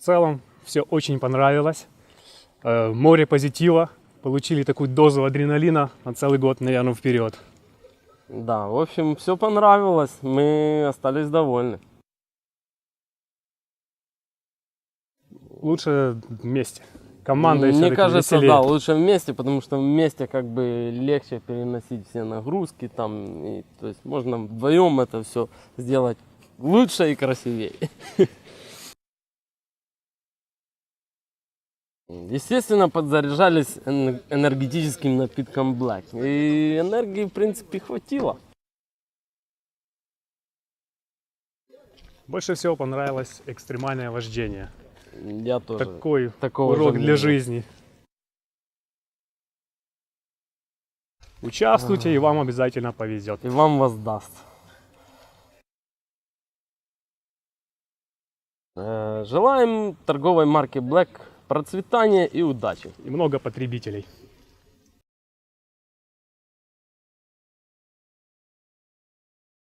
В целом все очень понравилось. Э, Море позитива. Получили такую дозу адреналина на целый год, наверное, вперед. Да, в общем, все понравилось, мы остались довольны. Лучше вместе. Команда Мне кажется, веселее. да, лучше вместе, потому что вместе как бы легче переносить все нагрузки там, и, то есть можно вдвоем это все сделать лучше и красивее. Естественно, подзаряжались эн- энергетическим напитком Black. И энергии, в принципе, хватило. Больше всего понравилось экстремальное вождение. Я тоже. Такой такого урок для жизни. Участвуйте, и вам обязательно повезет. И вам воздаст. Э, Желаем торговой марке Black процветания и удачи. И много потребителей.